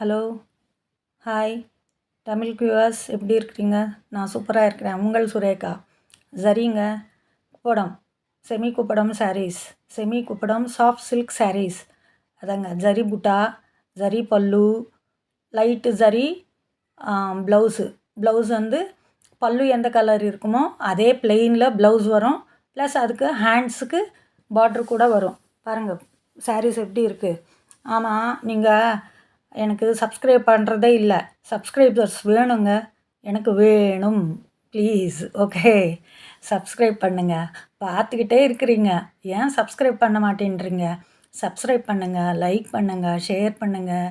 Hello hi Tamil க்யூஆர்ஸ் எப்படி இருக்கிறீங்க? நான் சூப்பராக இருக்கிறேன். உங்கள் சுரேகா. சரிங்க. Kuppadam semi Kuppadam sarees semi Kuppadam soft silk sarees அதாங்க. ஜரி புட்டா ஜரி பல்லு லைட்டு ஜரி ப்ளவுஸு ப்ளவுஸ் வந்து பல்லு எந்த கலர் இருக்குமோ அதே பிளெயினில் ப்ளவுஸ் வரும். ப்ளஸ் அதுக்கு ஹேண்ட்ஸுக்கு பார்ட்ரு கூட வரும். பாருங்கள் சாரீஸ் எப்படி இருக்குது ஆமாம் நீங்கள் எனக்கு சப்ஸ்கிரைப் பண்ணுறதே இல்லை. சப்ஸ்கிரைபர்ஸ் வேணுங்க. எனக்கு வேணும். ப்ளீஸ் ஓகே சப்ஸ்கிரைப் பண்ணுங்கள் பார்த்துக்கிட்டே இருக்கிறீங்க. ஏன் சப்ஸ்கிரைப் பண்ண மாட்டேன்றீங்க? சப்ஸ்கிரைப் பண்ணுங்கள் லைக் பண்ணுங்கள் ஷேர் பண்ணுங்கள்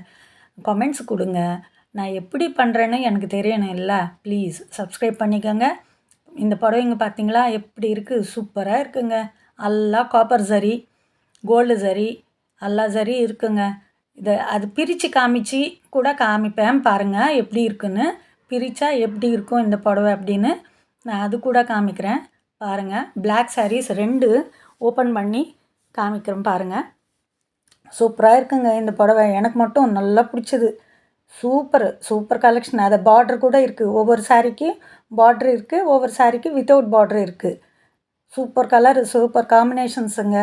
கமெண்ட்ஸ் கொடுங்க. நான் எப்படி பண்ணுறேன்னு எனக்கு தெரியணும் இல்லை. ப்ளீஸ் சப்ஸ்கிரைப் பண்ணிக்கோங்க. இந்த புடவைங்க பார்த்தீங்களா எப்படி இருக்குது சூப்பராக இருக்குங்க. எல்லாம் காப்பர் சரி கோல்டு சரி எல்லா சரி இருக்குங்க. இதை அது பிரித்து காமிச்சு கூட காமிப்பேன். பாருங்கள் எப்படி இருக்குன்னு. பிரித்தா எப்படி இருக்கும் இந்த புடவை அப்படின்னு நான் அது கூட காமிக்கிறேன். பாருங்கள் பிளாக் சாரீஸ் ரெண்டு ஓப்பன் பண்ணி காமிக்கிறேன் பாருங்கள் சூப்பராக இருக்குங்க இந்த புடவை. எனக்கு மட்டும் நல்லா பிடிச்சது. சூப்பர் சூப்பர் கலெக்ஷன் அதை பார்ட்ரு கூட இருக்குது ஒவ்வொரு சாரீக்கு பார்ட்ரு இருக்குது ஒவ்வொரு சாரீக்கு வித்தவுட் பார்ட்ரு இருக்குது சூப்பர் கலர் சூப்பர் காம்பினேஷன்ஸுங்க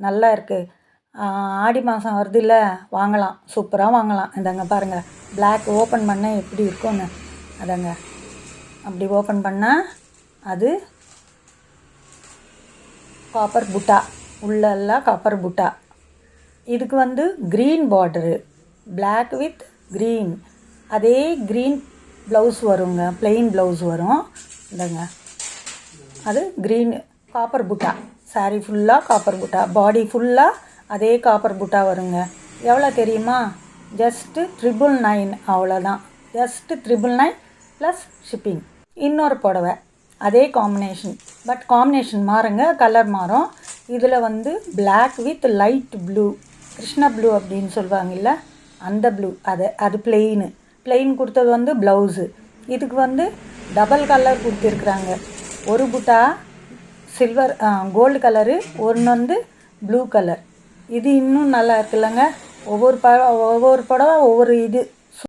நல்லா இருக்குது ஆடி மாதம் வருதுல்ல வாங்கலாம். சூப்பராக வாங்கலாம். இந்தாங்க பாருங்கள் பிளாக் ஓப்பன் பண்ண எப்படி இருக்கும்னு. அதாங்க. அப்படி ஓப்பன் பண்ணால் அது காப்பர் புட்டா. உள்ளெல்லாம் காப்பர் புட்டா. இதுக்கு வந்து green border black with green அதே க்ரீன் ப்ளவுஸ் வருங்க. ப்ளெயின் ப்ளவுஸ் வரும். இந்தங்க. அது க்ரீன் காப்பர் புட்டா. சாரீ ஃபுல்லாக காப்பர் புட்டா. பாடி ஃபுல்லாக அதே காப்பர் புட்டா வருங்க. எவ்வளோ தெரியுமா? ஜஸ்ட்டு ட்ரிபிள் நைன் அவ்வளோதான் just triple nine plus shipping இன்னொரு புடவை. அதே காம்பினேஷன் பட் காம்பினேஷன் மாறுங்க கலர் மாறும். இதில் வந்து black with light blue Krishna blue அப்படின்னு சொல்லுவாங்கல்ல அந்த ப்ளூ அது அது பிளெயின் பிளெயின் கொடுத்தது வந்து ப்ளவுஸு இதுக்கு வந்து டபுள் கலர் கொடுத்துருக்குறாங்க. ஒரு புட்டா சில்வர் கோல்டு கலரு ஒன்று வந்து ப்ளூ கலர் இது இன்னும் நல்லா இருக்குல்லங்க. ஒவ்வொரு ப ஒவ்வொரு புடவை ஒவ்வொரு இது.